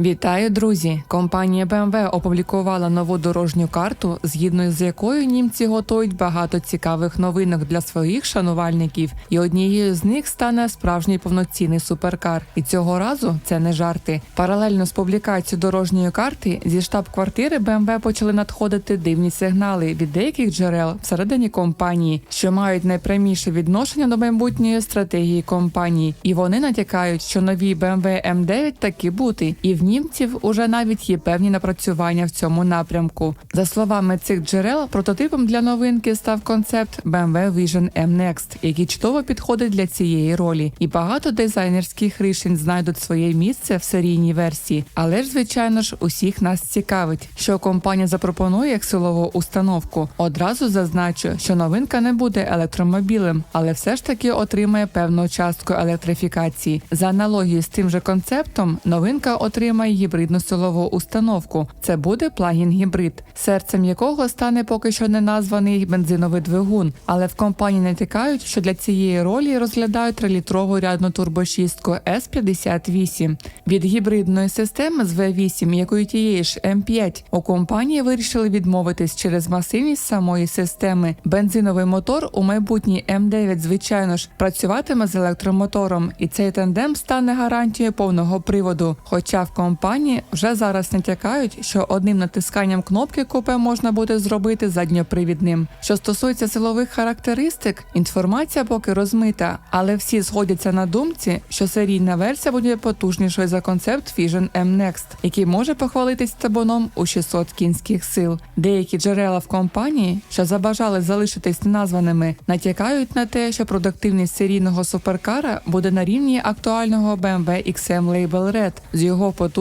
Вітаю, друзі! Компанія BMW опублікувала нову дорожню карту, згідно з якою німці готують багато цікавих новинок для своїх шанувальників, і однією з них стане справжній повноцінний суперкар. І цього разу це не жарти. Паралельно з публікацією дорожньої карти зі штаб-квартири BMW почали надходити дивні сигнали від деяких джерел всередині компанії, що мають найпряміше відношення до майбутньої стратегії компанії, і вони натякають, що нові BMW M9 таки бути, і в німців уже навіть є певні напрацювання в цьому напрямку. За словами цих джерел, прототипом для новинки став концепт BMW Vision M Next, який чудово підходить для цієї ролі, і багато дизайнерських рішень знайдуть своє місце в серійній версії. Але ж, звичайно ж, усіх нас цікавить, що компанія запропонує як силову установку. Одразу зазначу, що новинка не буде електромобілем, але все ж таки отримає певну частку електрифікації. За аналогією з тим же концептом, новинка отримає гібридну силову установку. Це буде плагін гібрид, серцем якого стане поки що не названий бензиновий двигун. Але в компанії натякають, що для цієї ролі розглядають трилітрову рядну турбошістку S58. Від гібридної системи з V8, якої тієї ж M5, у компанії вирішили відмовитись через масивність самої системи. Бензиновий мотор у майбутній М9, звичайно ж, працюватиме з електромотором, і цей тандем стане гарантією повного приводу. Хоча в компанії вже зараз натякають, що одним натисканням кнопки купе можна буде зробити задньопривідним. Що стосується силових характеристик, інформація поки розмита, але всі згодяться на думці, що серійна версія буде потужнішою за концепт Vision M Next, який може похвалитись табуном у 600 кінських сил. Деякі джерела в компанії, що забажали залишитись неназваними, натякають на те, що продуктивність серійного суперкара буде на рівні актуального BMW XM Label Red з його потужністю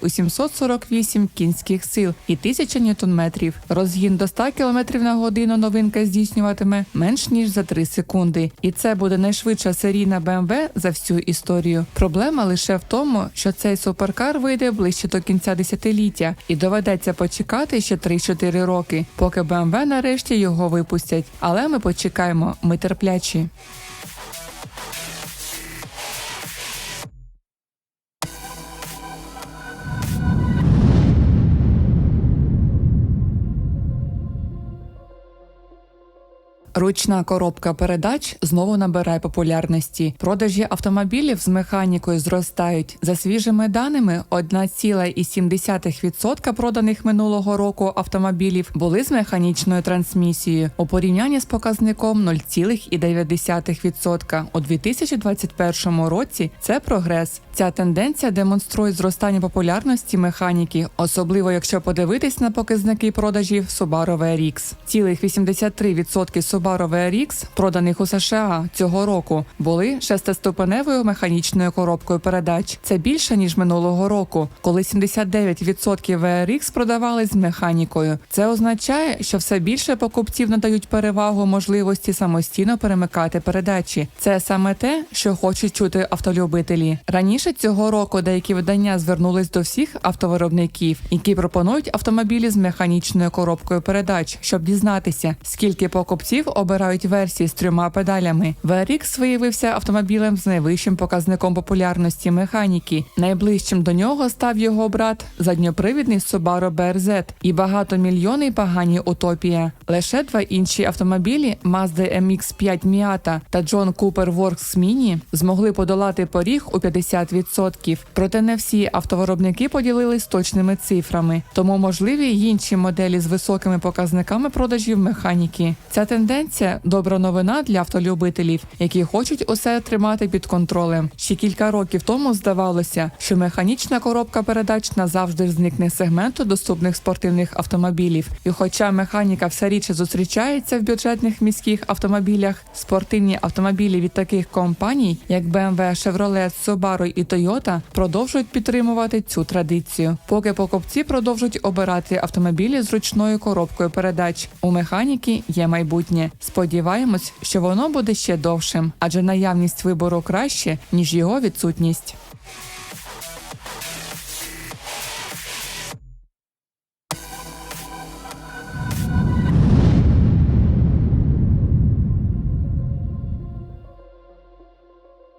у 748 кінських сил і 1000 ньютон-метрів. Розгін до 100 км на годину новинка здійснюватиме менш ніж за 3 секунди. І це буде найшвидша серійна BMW за всю історію. Проблема лише в тому, що цей суперкар вийде ближче до кінця десятиліття, і доведеться почекати ще 3-4 роки, поки BMW нарешті його випустять. Але ми почекаємо, ми терплячі. Ручна коробка передач знову набирає популярності. Продажі автомобілів з механікою зростають. За свіжими даними, 1,7% проданих минулого року автомобілів були з механічною трансмісією у порівнянні з показником 0,9%. У 2021 році це прогрес. Ця тенденція демонструє зростання популярності механіки, особливо якщо подивитись на показники продажів Subaru VRX. Цілих 83% Subaru VRX, проданих у США цього року, були шестиступеневою механічною коробкою передач. Це більше ніж минулого року, коли 79% VRX продавали з механікою. Це означає, що все більше покупців надають перевагу можливості самостійно перемикати передачі. Це саме те, що хочуть чути автолюбителі. Раніше цього року деякі видання звернулись до всіх автовиробників, які пропонують автомобілі з механічною коробкою передач, щоб дізнатися, скільки покупців обирають версії з трьома педалями. VRX виявився автомобілем з найвищим показником популярності механіки. Найближчим до нього став його брат задньопривідний Subaru BRZ і багатомільйонний пагані Утопія. Лише два інші автомобілі Mazda MX-5 Miata та John Cooper Works Mini змогли подолати поріг у 50%. Проте не всі автовиробники поділились точними цифрами, тому можливі й інші моделі з високими показниками продажів механіки. Ця тенденція добра новина для автолюбителів, які хочуть усе тримати під контролем. Ще кілька років тому здавалося, що механічна коробка передач назавжди зникне з сегменту доступних спортивних автомобілів. І хоча механіка все рідше зустрічається в бюджетних міських автомобілях, спортивні автомобілі від таких компаній, як BMW, Chevrolet, Subaru і Toyota, продовжують підтримувати цю традицію. Поки покупці продовжують обирати автомобілі з ручною коробкою передач. У механіки є майбутнє. Сподіваємось, що воно буде ще довшим, адже наявність вибору краще ніж його відсутність.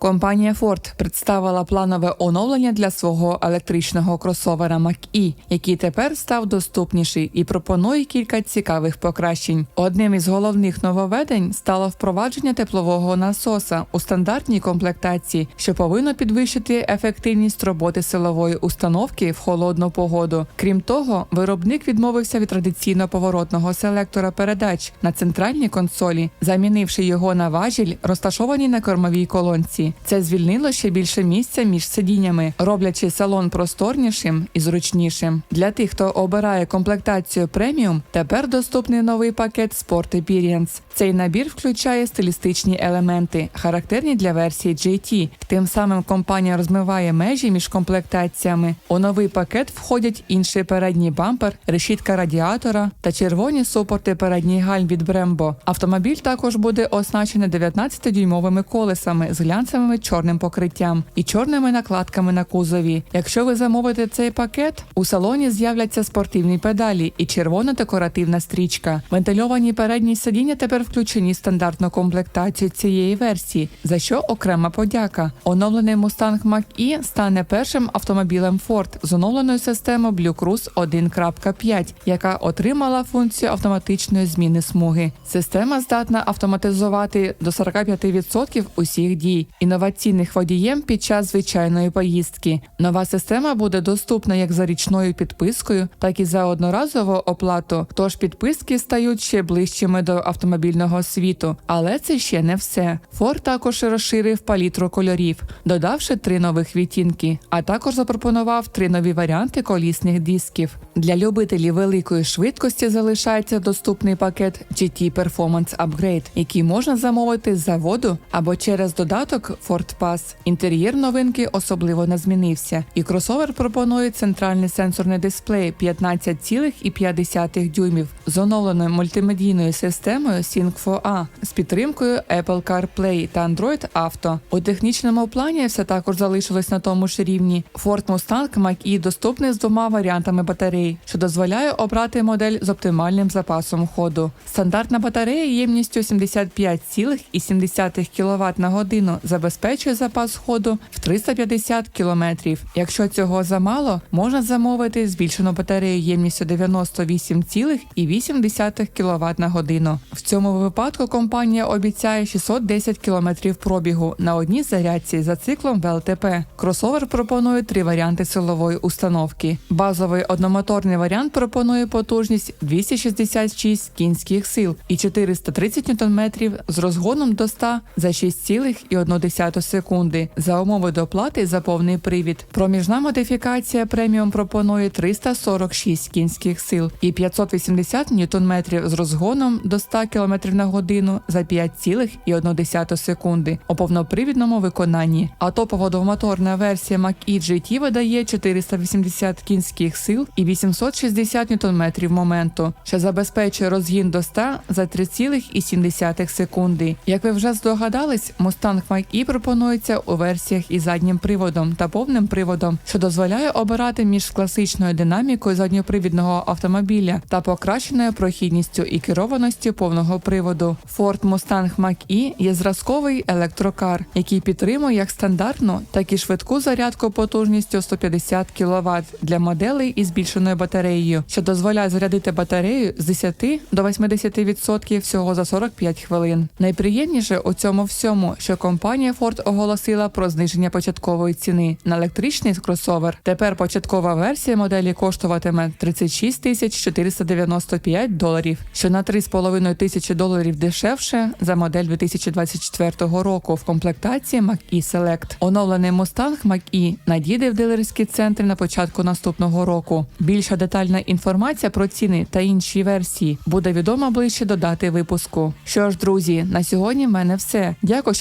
Компанія Ford представила планове оновлення для свого електричного кросовера Mach-E, який тепер став доступніший і пропонує кілька цікавих покращень. Одним із головних нововведень стало впровадження теплового насоса у стандартній комплектації, що повинно підвищити ефективність роботи силової установки в холодну погоду. Крім того, виробник відмовився від традиційно поворотного селектора передач на центральній консолі, замінивши його на важіль, розташований на кормовій колонці. Це звільнило ще більше місця між сидіннями, роблячи салон просторнішим і зручнішим. Для тих, хто обирає комплектацію преміум, тепер доступний новий пакет Sport Experience. Цей набір включає стилістичні елементи, характерні для версії GT. Тим самим компанія розмиває межі між комплектаціями. У новий пакет входять інший передній бампер, решітка радіатора та червоні супорти передній гальм від Brembo. Автомобіль також буде оснащений 19-дюймовими колесами з глянцевим чорним покриттям і чорними накладками на кузові. Якщо ви замовите цей пакет, у салоні з'являться спортивні педалі і червона декоративна стрічка. Вентильовані передні сидіння тепер включені в стандартну комплектацію цієї версії, за що окрема подяка. Оновлений Mustang Mach-E стане першим автомобілем Ford з оновленою системою Blue Cruise 1.5, яка отримала функцію автоматичної зміни смуги. Система здатна автоматизувати до 45% усіх дій, інноваційних водієм під час звичайної поїздки. Нова система буде доступна як за річною підпискою, так і за одноразову оплату. Тож підписки стають ще ближчими до автомобільного світу. Але це ще не все. Ford також розширив палітру кольорів, додавши три нових відтінки, а також запропонував три нові варіанти колісних дисків. Для любителів великої швидкості залишається доступний пакет GT Performance Upgrade, який можна замовити з заводу або через додаток Ford Pass. Інтер'єр новинки особливо не змінився, і кросовер пропонує центральний сенсорний дисплей 15,5 дюймів з оновленою мультимедійною системою Sync 4A з підтримкою Apple CarPlay та Android Auto. У технічному плані все також залишилось на тому ж рівні. Ford Mustang Mach-E доступний з двома варіантами батарей, що дозволяє обрати модель з оптимальним запасом ходу. Стандартна батарея ємністю 75,7 кВт на годину забезпечує запас ходу в 350 км. Якщо цього замало, можна замовити збільшену батарею ємністю 98,8 кВт на годину. В цьому випадку компанія обіцяє 610 км пробігу на одній зарядці за циклом ВЛТП. Кросовер пропонує три варіанти силової установки. Базовий одномоторний варіант пропонує потужність 266 кінських сил і 430 Нм з розгоном до 100 за 6,1 секунди за умови доплати за повний привід. Проміжна модифікація преміум пропонує 346 кінських сил і 580 Нм з розгоном до 100 км на годину за 5,1 секунди у повнопривідному виконанні. А топова двомоторна версія Mach-E GT видає 480 кінських сил і 860 Нм моменту, що забезпечує розгін до 100 за 3,7 секунди. Як ви вже здогадались, Mustang Mach-E пропонується у версіях із заднім приводом та повним приводом, що дозволяє обирати між класичною динамікою задньопривідного автомобіля та покращеною прохідністю і керованістю повного приводу. Ford Mustang Mach-E є зразковий електрокар, який підтримує як стандартну, так і швидку зарядку потужністю 150 кВт для моделей із збільшеною батареєю, що дозволяє зарядити батарею з 10 до 80% всього за 45 хвилин. Найприємніше у цьому всьому, що компанія Ford оголосила про зниження початкової ціни на електричний кросовер. Тепер початкова версія моделі коштуватиме 36 тисяч 495 доларів, що на 3,5 тисячі доларів дешевше за модель 2024 року в комплектації Mach-E Select. Оновлений Mustang Mach-E надійде в дилерські центри на початку наступного року. Більша детальна інформація про ціни та інші версії буде відома ближче до дати випуску. Що ж, друзі, на сьогодні в мене все. Дякую, що